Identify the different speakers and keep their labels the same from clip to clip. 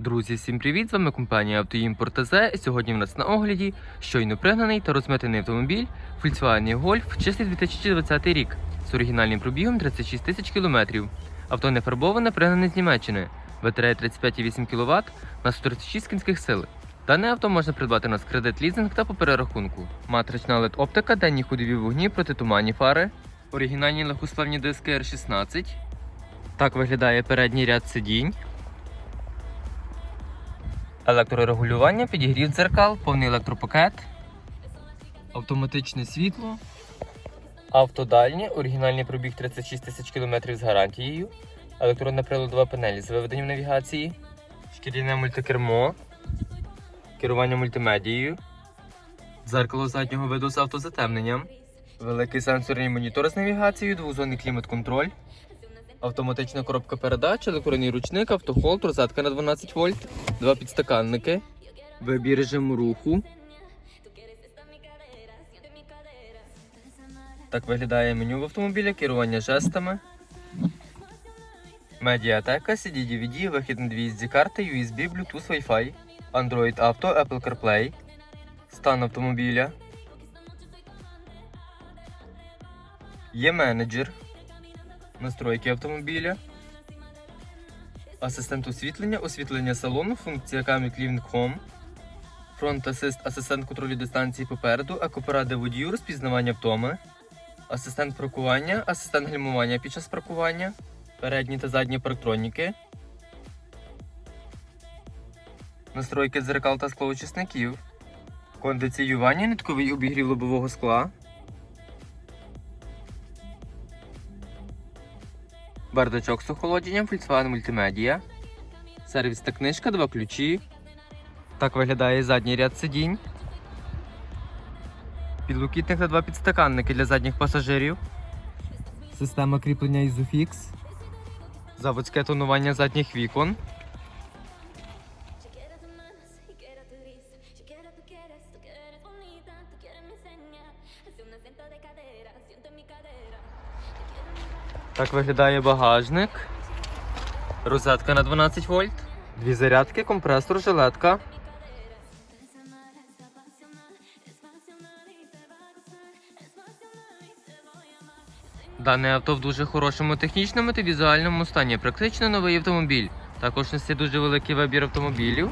Speaker 1: Друзі, всім привіт! З вами компанія Автоімпорт ТЗ. Сьогодні в нас на огляді щойно пригнаний та розмитений автомобіль Volkswagen Golf чистий 2020 рік з оригінальним пробігом 36 тисяч кілометрів. Авто не фарбоване, пригнане з Німеччини. Батарея 35,8 кВт на 136 кінських сил. Дане авто можна придбати на кредит лізинг та по перерахунку. Матрична LED оптика, денні ходові вогні, протитуманні фари, оригінальні легкосплавні диски R16. Так виглядає передній ряд сидінь. Електрорегулювання, підігрів дзеркал, повний електропакет, автоматичне світло, автодальні, оригінальний пробіг 36 тисяч км з гарантією, електронна приладова панель з виведенням навігації, шкіряне мультикермо, керування мультимедією, дзеркало заднього виду з автозатемненням, великий сенсорний монітор з навігацією, двозонний клімат-контроль. Автоматична коробка передач, електронний ручник, автохолд, розетка на 12 вольт, два підстаканники, вибір режиму руху. Так виглядає меню в автомобілі, керування жестами. Медіатека, CD DVD, вихід на 2 SD карти, USB, Bluetooth, Wi-Fi, Android Auto, Apple CarPlay, стан автомобіля. Є менеджер. Настройки автомобіля. Асистент освітлення, освітлення салону, функція Camera Cleaning Home. Фронт асист, асистент контролю дистанції попереду, екопоради водію, розпізнавання втоми. Асистент паркування, асистент гальмування під час паркування. Передні та задні парктроніки. Настройки дзеркал та склоочисників. Кондиціювання, нитковий обігрів лобового скла. Бардачок з охолодженням, Volkswagen Multimedia. Сервіс та книжка, два ключі. Так виглядає задній ряд сидінь. Підлокітник та два підстаканники для задніх пасажирів. Система кріплення Isofix. Заводське тонування задніх вікон. Так виглядає багажник. Розетка на 12 вольт. Дві зарядки, компресор, жилетка. Дане авто в дуже хорошому технічному та візуальному стані. Практично новий автомобіль. Також несе дуже великий вибір автомобілів.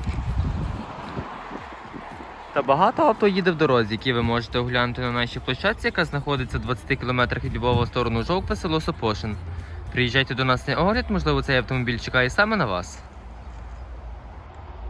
Speaker 1: Та багато авто їде в дорозі, які ви можете оглянути на нашій площадці, яка знаходиться в 20 км від Львова в сторону Жовква, село Сопошин. Приїжджайте до нас на огляд, можливо, цей автомобіль чекає саме на вас.